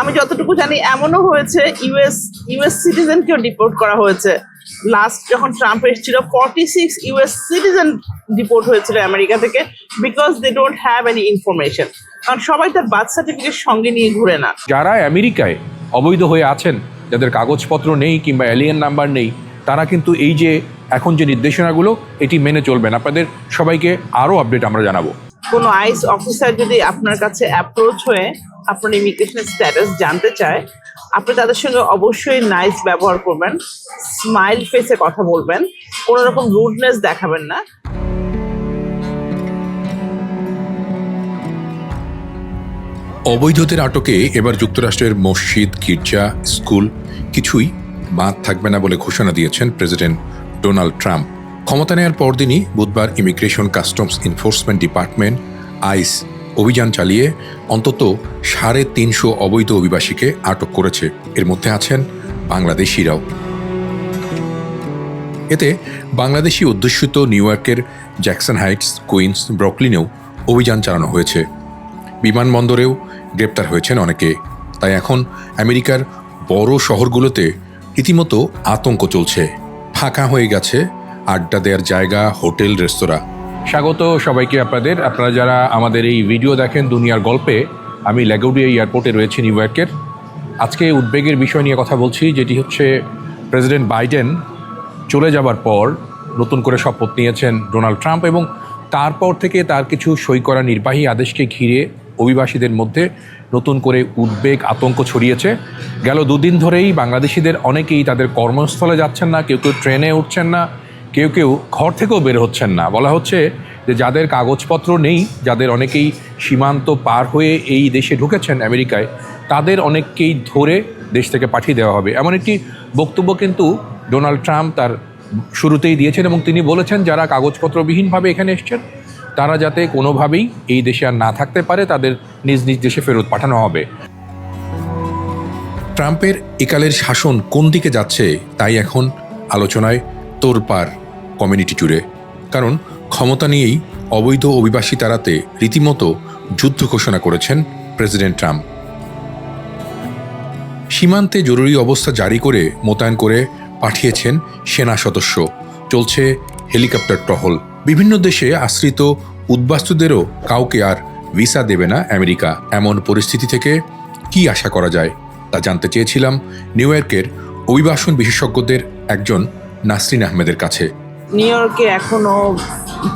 আমি যতটুকু জানি এমনও হয়েছে ইউএস ইউএস সিটিজেনকেও ডিপোর্ট করা হয়েছে। লাস্ট যখন ট্রাম্প এসেছিল forty six US citizen deport হয়েছিল আমেরিকা থেকে because they don't have any information কারণ সবাই তার বার্থ সার্টিফিকেট সঙ্গে নিয়ে ঘুরে না। যারা আমেরিকায় অবৈধ হয়ে আছেন যাদের কাগজপত্র নেই কিংবা এলিয়েন নাম্বার নেই তারা কিন্তু এই যে এখন যে নির্দেশনাগুলো এটি মেনে চলবেন আপনাদের সবাইকে আরও আপডেট আমরা জানাব। কোনো আইস অফিসার যদি আপনার কাছে অ্যাপ্রোচ হয়ে আপনার ইমিগ্রেশনের স্ট্যাটাস জানতে চায়, আপনি তাদের সঙ্গে অবশ্যই নাইস ব্যবহার করবেন স্মাইল ফেসে কথা বলবেন, কোনো রকম রুডনেস দেখাবেন না। অবৈধদের আটকে এবার যুক্তরাষ্ট্রের মসজিদ, গির্জা, স্কুল, কিছুই বাদ থাকবে না বলে ঘোষণা দিয়েছেন প্রেসিডেন্ট ডোনাল্ড ট্রাম্প। ক্ষমতা নেয়ার পরদিনই বুধবার immigration customs enforcement department ICE অভিযান চালিয়ে অন্তত সাড়ে তিনশো অবৈধ অভিবাসীকে আটক করেছে। এর মধ্যে আছেন বাংলাদেশিরাও। এতে বাংলাদেশি অধ্যুষিত নিউ ইয়র্কের জ্যাকসন হাইটস, কুইন্স, ব্রকলিনেও অভিযান চালানো হয়েছে। বিমানবন্দরেও গ্রেপ্তার হয়েছেন অনেকে। তাই এখন আমেরিকার বড় শহরগুলোতে রীতিমতো আতঙ্ক চলছে। ফাঁকা হয়ে গেছে আড্ডা দেওয়ার জায়গা, হোটেল, রেস্তোরাঁ। স্বাগত সবাইকে আপনাদের। আপনারা যারা আমাদের এই ভিডিও দেখেন দুনিয়ার গল্পে, আমি ল্যাগোডিয়া এয়ারপোর্টে রয়েছি নিউ ইয়র্কের। আজকে উদ্বেগের বিষয় নিয়ে কথা বলছি, যেটি হচ্ছে প্রেসিডেন্ট বাইডেন চলে যাবার পর নতুন করে শপথ নিয়েছেন ডোনাল্ড ট্রাম্প এবং তারপর থেকে তার কিছু সই করা নির্বাহী আদেশকে ঘিরে অভিবাসীদের মধ্যে নতুন করে উদ্বেগ, আতঙ্ক ছড়িয়েছে। গেল দুদিন ধরেই বাংলাদেশিদের অনেকেই তাদের কর্মস্থলে যাচ্ছেন না, কেউ কেউ ট্রেনে উঠছেন না কেউ কেউ ঘর থেকেও বের হচ্ছেন না। বলা হচ্ছে যে যাদের কাগজপত্র নেই, যাদের অনেকেই সীমান্ত পার হয়ে এই দেশে ঢুকেছেন আমেরিকায়, তাদের অনেককেই ধরে দেশ থেকে পাঠিয়ে দেওয়া হবে। এমন একটি বক্তব্য কিন্তু ডোনাল্ড ট্রাম্প তার শুরুতেই দিয়েছেন এবং তিনি বলেছেন, যারা কাগজপত্রবিহীনভাবে এখানে এসছেন, তারা যাতে কোনোভাবেই এই দেশে আর না থাকতে পারে, তাদের নিজ নিজ দেশে ফেরত পাঠানো হবে। ট্রাম্পের একালের শাসন কোন দিকে যাচ্ছে, তাই এখন আলোচনায় তোরপার কমিউনিটি জুড়ে। কারণ ক্ষমতা নিয়েই অবৈধ অভিবাসী তাড়াতে রীতিমতো যুদ্ধ ঘোষণা করেছেন প্রেসিডেন্ট ট্রাম্প। সীমান্তে জরুরি অবস্থা জারি করে মোতায়েন করে পাঠিয়েছেন সেনা সদস্য। চলছে হেলিকপ্টার টহল। বিভিন্ন দেশে আশ্রিত উদ্বাস্তুদেরও কাউকে আর ভিসা দেবে না আমেরিকা। এমন পরিস্থিতি থেকে কি আশা করা যায় তা জানতে চেয়েছিলাম নিউ ইয়র্কের অভিবাসন বিশেষজ্ঞদের একজন নাসরিন আহমেদের কাছে। নিউ ইয়র্কে এখনও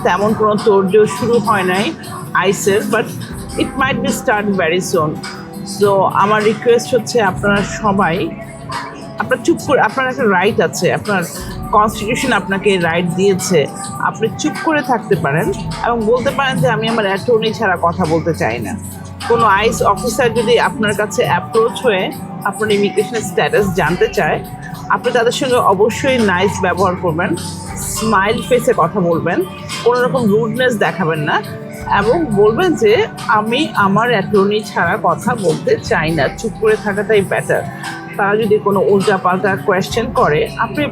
তেমন কোনো তোড়জোড় শুরু হয় নাই আইসের but it might be start very soon so আমার রিকোয়েস্ট হচ্ছে আপনারা সবাই, আপনার চুপ করে, আপনার একটা রাইট আছে, আপনার কনস্টিটিউশন আপনাকে রাইট দিয়েছে, আপনি চুপ করে থাকতে পারেন এবং বলতে পারেন যে আমি আমার অ্যাটর্নি ছাড়া কথা বলতে চাই না। কোনো আইস অফিসার যদি আপনার কাছে অ্যাপ্রোচ হয়ে আপনার ইমিগ্রেশনের স্ট্যাটাস জানতে চায় আপনি তাদের সঙ্গে অবশ্যই নাইস ব্যবহার করবেন স্মাইল ফেসে কথা বলবেন, কোনো রকম রুডনেস দেখাবেন না এবং বলবেন যে, আমি আমার অ্যাটর্নি ছাড়া কথা বলতে চাই না, চুপ করে থাকাটাই বেটার তারা যদি কোনো উল্টাপাল্টা কোয়েশ্চেন করে, আপনি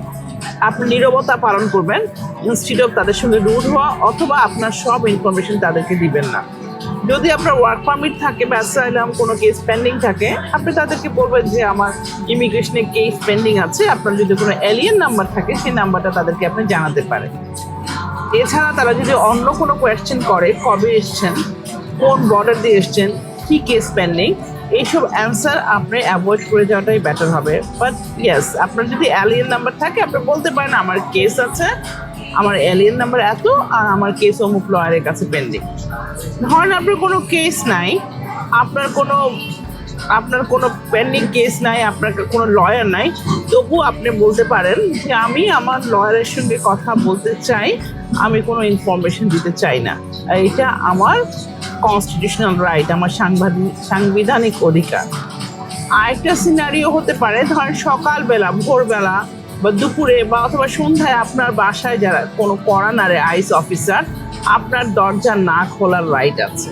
আপনি নীরবতা পালন করবেন ইনস্টিড অফ তাদের সঙ্গে রুড হওয়া অথবা আপনার সব ইনফরমেশন তাদেরকে দিবেন না। যদি আপনার ওয়ার্ক পারমিট থাকে, বা কোনো কেস পেন্ডিং থাকে, আপনি তাদেরকে বলবেন যে আমার ইমিগ্রেশনে কেস পেন্ডিং আছে। আপনার যদি কোনো এলিয়েন নাম্বার থাকে, সেই নাম্বারটা তাদেরকে আপনি জানাতে পারেন। এছাড়া তারা যদি অন্য কোনো কোয়েশ্চেন করে, কবে এসছেন, কোন বর্ডার দিয়ে এসছেন, কী কেস পেন্ডিং এইসব অ্যান্সার আপনি অ্যাভয়েড করে যাওয়াটাই বেটার হবে। বাট ইয়েস আপনার যদি অ্যালিয়েন নাম্বার থাকে, আপনি বলতে পারেন, আমার কেস আছে আমার এলিয়েন নাম্বার এত আর আমার কেস অমুক লয়ারের কাছে পেন্ডিং ধরেন আপনার কোনো কেস নাই, আপনার কোনো আপনার কোনো পেন্ডিং কেস নাই, আপনার কোনো লয়ার নাই, তবু আপনি বলতে পারেন যে আমি আমার লয়ারের সঙ্গে কথা বলতে চাই, আমি কোনো ইনফরমেশন দিতে চাই না। এটা আমার কনস্টিটিউশনাল রাইট আমার সাংবাদিক সাংবিধানিক অধিকার। আরেকটা সিনারিও হতে পারে, ধরেন সকালবেলা, ভোরবেলা বা দুপুরে বা অথবা সন্ধ্যায় আপনার বাসায় যারা কোনো করানারে আইস অফিসার, আপনার দরজা না খোলার রাইট আছে।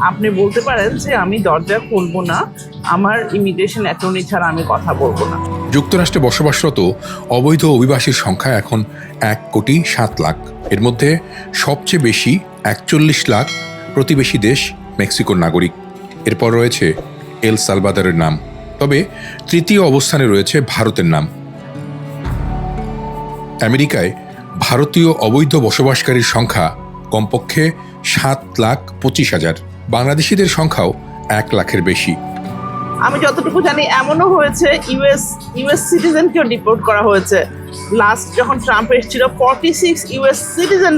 আপনি বলতে পারেন যে আমি দরজা খুলবো না, আমার ইমিগ্রেশন অ্যাটর্নি ছাড়া আমি কথা বলব না। যুক্তরাষ্ট্রে বসবাসরত অবৈধ অভিবাসীর সংখ্যা এখন এক কোটি সাত লাখ। এর মধ্যে সবচেয়ে বেশি একচল্লিশ লাখ প্রতিবেশী দেশ মেক্সিকোর নাগরিক। এরপর রয়েছে এল সালভাদরের নাম। তবে তৃতীয় অবস্থানে রয়েছে ভারতের নাম। আমেরিকায় ভারতীয় অবৈধ বসবাসকারীর সংখ্যা কমপক্ষে সাত লাখ পঁচিশ হাজার। বাংলাদেশিদের সংখ্যাও এক লাখের বেশি। আমি যতটুকু জানি, এমনও হয়েছে ইউএস ইউএস সিটিজেনকেও ডিপোর্ট করা হয়েছে। লাস্ট যখন ট্রাম্প এসেছিল forty six US citizen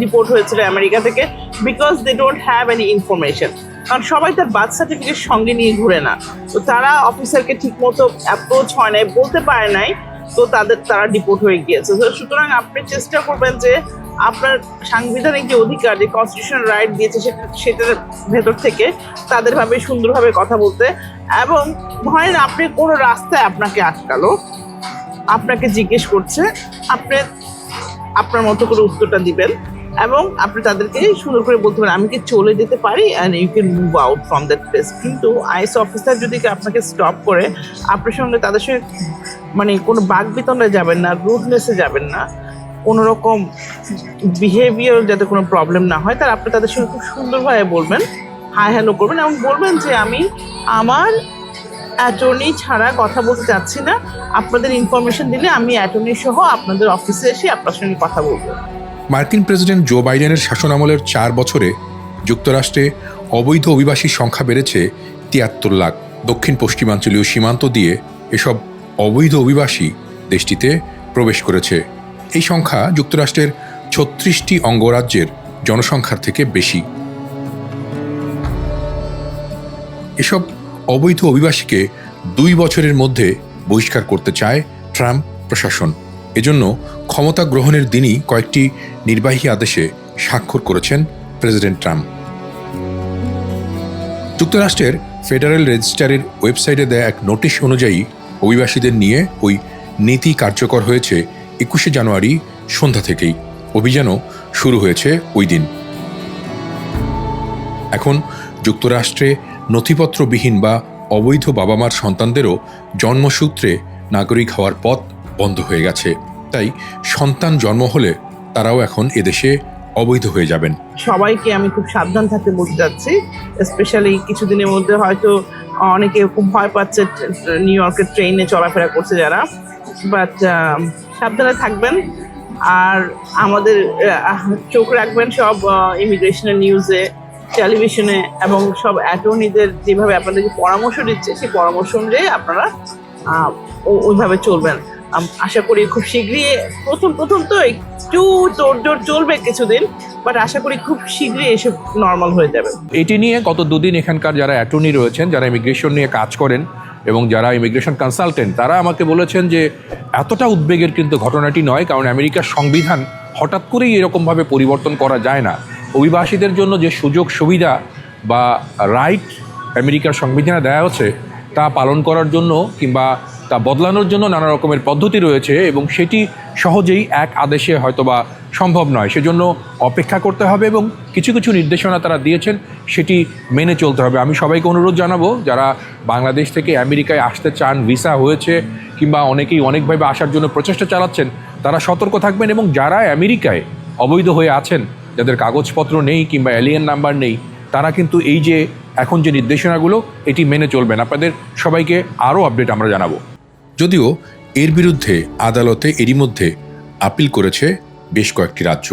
deport হয়েছিল আমেরিকা থেকে because they don't have any information কারণ সবাই তার বার্থ সার্টিফিকেট সঙ্গে নিয়ে ঘুরে না। তো তারা অফিসারকে ঠিকমতো অ্যাপ্রোচ হয় নাই, বলতে পারে নাই তো তাদের তারা ডিপোর্ট হয়ে গিয়েছে। সুতরাং আপনি চেষ্টা করবেন যে আপনার সাংবিধানিক যে অধিকার, যে কনস্টিটিউশন রাইট দিয়েছে সেটা, সেটার ভেতর থেকে তাদের ভাবে সুন্দরভাবে কথা বলতে। এবং ধরেন আপনি কোনো রাস্তায় আপনাকে আটকালো, আপনাকে জিজ্ঞেস করছে, আপনি আপনার মতো করে উত্তরটা দিবেন এবং আপনি তাদেরকে সুন্দর করে বলতে পারেন, আমি কি চলে যেতে পারি? And you can move out from that place কিন্তু আইএস অফিসার যদি আপনাকে স্টপ করে, আপনার সঙ্গে তাদের সঙ্গে মানে কোনো বাঘ বিতণ্ডায় যাবেন না রুডনেসে যাবেন না। কোনো রকম বিহেভিয়ার যাতে কোনো প্রবলেম না হয় তার আপনি তাদের সঙ্গে খুব সুন্দরভাবে বলবেন হাই হ্যালো করবেন এবং বলবেন যে আমি আমার অ্যাটর্নি ছাড়া কথা বলতে চাচ্ছি না। আপনাদের ইনফরমেশন দিলে আমি অ্যাটর্নি সহ আপনাদের অফিসে এসে আপনার সঙ্গে কথা বলব। মার্কিন প্রেসিডেন্ট জো বাইডেনের শাসনামলের চার বছরে যুক্তরাষ্ট্রে অবৈধ অভিবাসীর সংখ্যা বেড়েছে তিয়াত্তর লাখ। দক্ষিণ পশ্চিমাঞ্চলীয় সীমান্ত দিয়ে এসব অবৈধ অভিবাসী দেশটিতে প্রবেশ করেছে। এই সংখ্যা যুক্তরাষ্ট্রের ছত্রিশটি অঙ্গরাজ্যের জনসংখ্যার থেকে বেশি। এসব অবৈধ অভিবাসীকে দুই বছরের মধ্যে বহিষ্কার করতে চায় ট্রাম্প প্রশাসন। এজন্য ক্ষমতা গ্রহণের দিনই কয়েকটি নির্বাহী আদেশে স্বাক্ষর করেছেন প্রেসিডেন্ট ট্রাম্প। যুক্তরাষ্ট্রের ফেডারেল রেজিস্ট্রারের ওয়েবসাইটে দেয়া এক নোটিশ অনুযায়ী অভিবাসীদের নিয়ে ওই নীতি কার্যকর হয়েছে একুশে জানুয়ারি সন্ধ্যা থেকেই। অভিযানও শুরু হয়েছে ওই দিন। এখন যুক্তরাষ্ট্রে নথিপত্রবিহীন বা অবৈধ বাবা মার সন্তানদেরও জন্মসূত্রে নাগরিক হওয়ার পথ বন্ধ হয়ে গেছে। তাই সন্তান জন্ম হলে তারাও এখন এদেশে অবৈধ হয়ে যাবেন। সবাইকে আমি খুব সাবধান থাকতে বলতে চাচ্ছি স্পেশালি কিছুদিনের মধ্যে হয়তো অনেকে খুব ভয় পাচ্ছে নিউ ইয়র্কের ট্রেনে চলাফেরা করছে যারা। বাট সাবধানে থাকবেন। আর আমাদের চোখ রাখবেন সব ইমিগ্রেশনের নিউজে টেলিভিশনে এবং সব অ্যাটর্নিদের যেভাবে আপনাদেরকে পরামর্শ দিচ্ছে, সেই পরামর্শ অনুযায়ী আপনারা ওইভাবে চলবেন। আশা করি খুব শীঘ্রই, প্রথম প্রথম তো একটু তোড়জোড় চলবে কিছুদিন বাট আশা করি খুব শীঘ্রই এসব নর্মাল হয়ে যাবে। এটি নিয়ে গত দুদিন এখানকার যারা অ্যাটর্নি রয়েছেন, যারা ইমিগ্রেশন নিয়ে কাজ করেন এবং যারা ইমিগ্রেশন কনসালটেন্ট তারা আমাকে বলেছেন যে এতটা উদ্বেগের কিন্তু ঘটনাটি নয়, কারণ আমেরিকার সংবিধান হঠাৎ করেই এরকমভাবে পরিবর্তন করা যায় না। অভিবাসীদের জন্য যে সুযোগ, সুবিধা বা রাইট আমেরিকার সংবিধানে দেওয়া হচ্ছে তা পালন করার জন্য কিংবা তা বদলানোর জন্য নানা রকমের পদ্ধতি রয়েছে এবং সেটি সহজেই এক আদেশে হয়তোবা সম্ভব নয়। সেজন্য অপেক্ষা করতে হবে এবং কিছু কিছু নির্দেশনা তারা দিয়েছেন, সেটি মেনে চলতে হবে। আমি সবাইকে অনুরোধ জানাব, যারা বাংলাদেশ থেকে আমেরিকায় আসতে চান, ভিসা হয়েছে কিংবা অনেকেই অনেকভাবে আসার জন্য প্রচেষ্টা চালাচ্ছেন, তারা সতর্ক থাকবেন এবং যারা আমেরিকায় অবৈধ হয়ে আছেন, যাদের কাগজপত্র নেই কিংবা এলিয়েন নাম্বার নেই, তারা কিন্তু এই যে এখন যে নির্দেশনাগুলো, এটি মেনে চলবেন। আপনাদের সবাইকে আরও আপডেট আমরা জানাব। যদিও এর বিরুদ্ধে আদালতে এরই মধ্যে আপিল করেছে বেশ কয়েকটি রাজ্য।